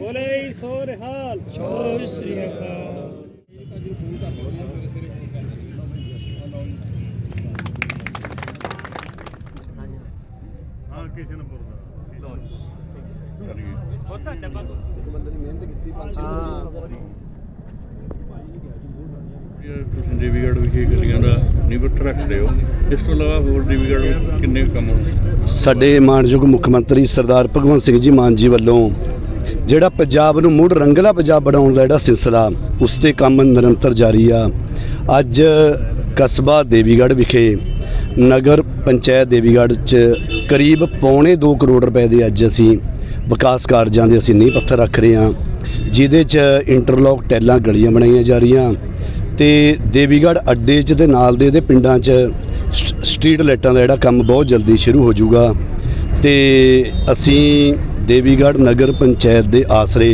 ਸੋ ਰਿਹਾਲ। ਸਤਿ ਸ੍ਰੀ ਅਕਾਲ। ਹਾਂ ਕਿਸ਼ਨਪੁਰ ਦਾ ਲੋ ਉਹ ਤਾਂ ਡੱਬਾ ਇਹ ਤੁਸੀਂ ਦੇਵੀਗੜ੍ਹ ਵਿਖੇ ਗੱਡੀਆਂ ਦਾ ਨਿਬਟ ਰੱਖਦੇ ਹੋ। ਇਸ ਤੋਂ ਇਲਾਵਾ ਹੋਰ ਦੇਵੀਗੜ੍ਹ ਵਿੱਚ ਕਿੰਨੇ ਕੁ ਕੰਮ ਹੋਣਗੇ? ਸਾਡੇ ਮਾਨਯੋਗ ਮੁੱਖ ਮੰਤਰੀ ਸਰਦਾਰ ਭਗਵੰਤ ਸਿੰਘ ਜੀ ਮਾਨ ਜੀ ਵੱਲੋਂ ਜਿਹੜਾ ਪੰਜਾਬ ਨੂੰ ਮੁੜ ਰੰਗਲਾ ਪੰਜਾਬ ਬਣਾਉਣ ਦਾ ਜਿਹੜਾ ਸਿਲਸਿਲਾ, ਉਸ ਤੇ ਕੰਮ ਨਿਰੰਤਰ ਜਾਰੀ ਆ। ਅੱਜ ਕਸਬਾ ਦੇਵੀਗੜ੍ਹ ਵਿਖੇ ਨਗਰ ਪੰਚਾਇਤ ਦੇਵੀਗੜ੍ਹ 'ਚ ਕਰੀਬ ਪੌਣੇ 2 ਕਰੋੜ ਰੁਪਏ ਦੇ ਅੱਜ ਅਸੀਂ ਵਿਕਾਸ ਕਾਰਜਾਂ ਦੇ ਅਸੀਂ ਨੀਂਹ ਪੱਥਰ ਰੱਖ ਰਹੇ ਹਾਂ, ਜਿਹਦੇ 'ਚ ਇੰਟਰਲੋਕ ਟੈਲਾਂ ਗਲੀਆਂ ਬਣਾਈਆਂ ਜਾ ਰਹੀਆਂ ਤੇ ਦੇਵੀਗੜ੍ਹ ਅੱਡੇ 'ਚ ਤੇ ਨਾਲ ਦੇ ਇਹਦੇ ਪਿੰਡਾਂ 'ਚ ਸ- ਸਟਰੀਟ ਲਾਈਟਾਂ ਦਾ ਜਿਹੜਾ ਕੰਮ ਬਹੁਤ ਜਲਦੀ ਸ਼ੁਰੂ ਹੋ ਜਾਊਗਾ ਤੇ ਅਸੀਂ ਦੇਵੀਗੜ੍ਹ ਨਗਰ ਪੰਚਾਇਤ ਦੇ ਆਸਰੇ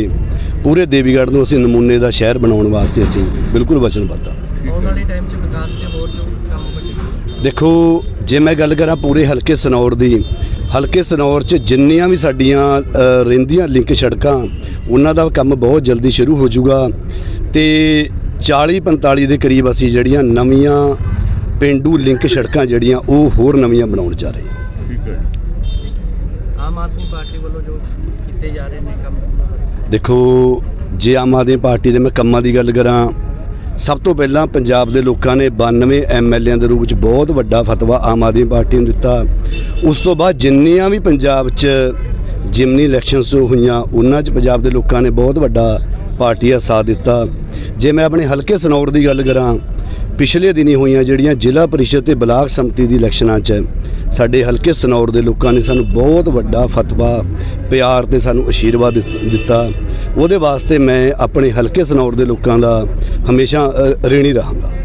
ਪੂਰੇ ਦੇਵੀਗੜ੍ਹ ਨੂੰ ਅਸੀਂ ਨਮੂਨੇ ਦਾ ਸ਼ਹਿਰ ਬਣਾਉਣ ਵਾਸਤੇ ਅਸੀਂ ਬਿਲਕੁਲ ਵਚਨਬੱਧ ਹਾਂ ਆਉਣ ਵਾਲੇ ਟਾਈਮ 'ਚ ਵਿਕਾਸ ਦੇ ਹੋਰ ਜੋ ਕੰਮ ਵੱਡੇ ਦੇਖੋ ਜੇ ਮੈਂ ਗੱਲ ਕਰਾਂ ਪੂਰੇ ਹਲਕੇ ਸਨੌਰ ਦੀ ਹਲਕੇ ਸਨੌਰ 'ਚ ਜਿੰਨੀਆਂ ਵੀ ਸਾਡੀਆਂ ਰਹਿੰਦੀਆਂ ਲਿੰਕ ਸੜਕਾਂ ਉਹਨਾਂ ਦਾ ਕੰਮ ਬਹੁਤ ਜਲਦੀ ਸ਼ੁਰੂ ਹੋ ਜਾਊਗਾ ਤੇ 40 45 ਦੇ ਕਰੀਬ ਅਸੀਂ ਜਿਹੜੀਆਂ ਨਵੀਆਂ ਪਿੰਡੂ ਲਿੰਕ ਸੜਕਾਂ ਜਿਹੜੀਆਂ ਉਹ ਹੋਰ ਨਵੀਆਂ ਬਣਾਉਣ ਜਾ ਰਹੇ ਹੈ। ਆਮ ਆਦਮੀ ਪਾਰਟੀ ਵੱਲੋਂ ਜੋ ਕੀਤੇ ਜਾ ਰਹੇ ਨੇ ਕੰਮ? ਦੇਖੋ, ਜੇ ਆਮ ਆਦਮੀ ਪਾਰਟੀ ਦੇ ਮੈਂ ਕੰਮਾਂ ਦੀ ਗੱਲ ਕਰਾਂ, ਸਭ ਤੋਂ ਪਹਿਲਾਂ ਪੰਜਾਬ ਦੇ ਲੋਕਾਂ ਨੇ 92 ਐਮਐਲਏਆਂ ਦੇ ਰੂਪ ਵਿੱਚ ਬਹੁਤ ਵੱਡਾ ਫਤਵਾ ਆਮ ਆਦਮੀ ਪਾਰਟੀ ਨੂੰ ਦਿੱਤਾ। ਉਸ ਤੋਂ ਬਾਅਦ ਜਿੰਨੀਆਂ ਵੀ ਪੰਜਾਬ 'ਚ ਜਿਮਨੀ ਇਲੈਕਸ਼ਨਸ ਹੋਈਆਂ, ਉਹਨਾਂ 'ਚ ਪੰਜਾਬ ਦੇ ਲੋਕਾਂ ਨੇ ਬਹੁਤ ਵੱਡਾ ਪਾਰਟੀ ਦਾ ਸਾਥ ਦਿੱਤਾ। ਜੇ ਮੈਂ ਆਪਣੇ ਹਲਕੇ ਸਨੌਰ ਦੀ ਗੱਲ ਕਰਾਂ ਪਿਛਲੇ ਦਿਨੀ ਹੋਈਆਂ ਜਿਹੜੀਆਂ ਜ਼ਿਲ੍ਹਾ ਪਰਿਸ਼ਦ ਤੇ ਬਲਾਕ ਸੰਮਤੀ ਦੀ ਇਲੈਕਸ਼ਨਾਂ 'ਚ ਸਾਡੇ ਹਲਕੇ ਸਨੌਰ ਦੇ ਲੋਕਾਂ ਨੇ ਸਾਨੂੰ ਬਹੁਤ ਵੱਡਾ ਫਤਵਾ ਪਿਆਰ ਤੇ ਸਾਨੂੰ ਅਸ਼ੀਰਵਾਦ ਦਿੱਤ- ਦਿੱਤਾ। ਉਹਦੇ ਵਾਸਤੇ ਮੈਂ ਆਪਣੇ ਹਲਕੇ ਸਨੌਰ ਦੇ ਲੋਕਾਂ ਦਾ ਹਮੇਸ਼ਾ ਅ, ਰਹਾਂਗਾ।